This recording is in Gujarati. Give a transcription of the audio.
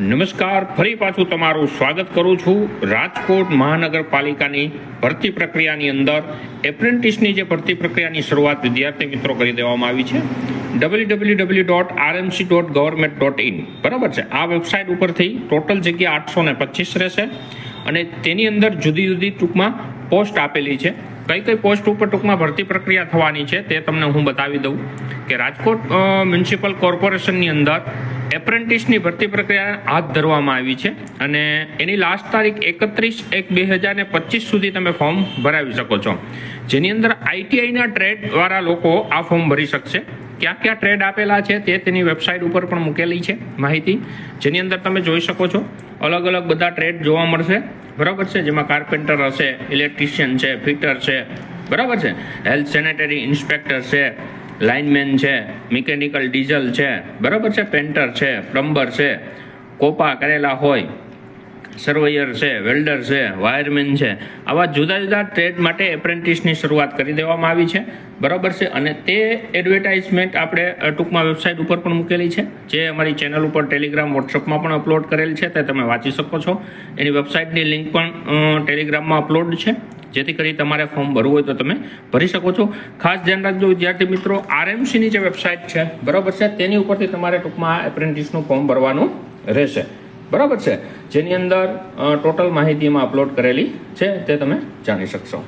નમસ્કાર, ફરી પાછું તમારું સ્વાગત કરું છું રાજકોટ મહાનગરપાલિકાની ભરતી પ્રક્રિયાની અંદર એપ્રેન્ટિસની જે ભરતી પ્રક્રિયાની શરૂઆત વિદ્યાર્થી મિત્રો કરી દેવામાં આવી છે W W W dot RMC dot government dot in બરાબર છે? આ વેબસાઇટ ઉપરથી ટોટલ જગ્યા આઠસો ને પચીસ રહેશે અને તેની અંદર જુદી જુદી ટૂંકમાં પોસ્ટ આપેલી છે. કઈ કઈ પોસ્ટ ઉપર ટૂંકમાં ભરતી પ્રક્રિયા થવાની છે તે તમને હું બતાવી દઉં કે રાજકોટ મ્યુનિસિપલ કોર્પોરેશનની અંદર એપ્રેન્ટિસની ભરતી પ્રક્રિયા હાથ ધરવામાં આવી છે અને એની લાસ્ટ તારીખ એકત્રીસ એક બે હજાર ને પચીસ સુધી તમે ફોર્મ ભરાવી શકો છો. જેની અંદર આઈટીઆઈના ટ્રેડ વાળા લોકો આ ફોર્મ ભરી શકશે. ક્યાં ક્યાં ટ્રેડ આપેલા છે તે તેની વેબસાઇટ ઉપર પણ મૂકેલી છે માહિતી. જેની અંદર તમે જોઈ શકો છો અલગ અલગ બધા ટ્રેડ જોવા મળશે. બરાબર છે? જેમાં કાર્પેન્ટર હશે ઇલેક્ટ્રિશિયન છે ફિટર છે. બરાબર છે? હેલ્થ સેનેટરી ઇન્સ્પેક્ટર છે. લાઇનમેન છે મિકેનિકલ ડીઝલ છે, બરાબર છે પેન્ટર છે પ્લમ્બર છે, કોપા કરેલા હોય સર્વેયર છે વેલ્ડર છે વાયરમેન છે. આવા જુદા જુદા ટ્રેડ માટે એપ્રેન્ટિસની શરૂઆત કરી દેવામાં આવી છે, બરાબર છે, અને તે એડવર્ટાઇઝમેન્ટ આપણે ટૂંકમાં વેબસાઇટ ઉપર પણ મૂકેલી છે, જે અમારી ચેનલ ઉપર ટેલિગ્રામ વોટ્સઅપમાં પણ અપલોડ કરેલ છે, તે તમે વાંચી શકો છો. એની વેબસાઇટની લિંક પણ ટેલિગ્રામમાં અપલોડ છે. જેથી કરી તમારે ફોર્મ ભરવું હોય તો તમે ભરી શકો છો. ખાસ ધ્યાન રાખજો, વિદ્યાર્થી મિત્રો આરએમસીની જે વેબસાઇટ છે, બરાબર છે? તેની ઉપરથી તમારે ટૂંકમાં એપ્રેન્ટિસનું ફોર્મ ભરવાનું રહેશે. બરાબર છે? જેની અંદર ટોટલ માહિતી એમાં અપલોડ કરેલી છે, તે તમે જાણી શકશો.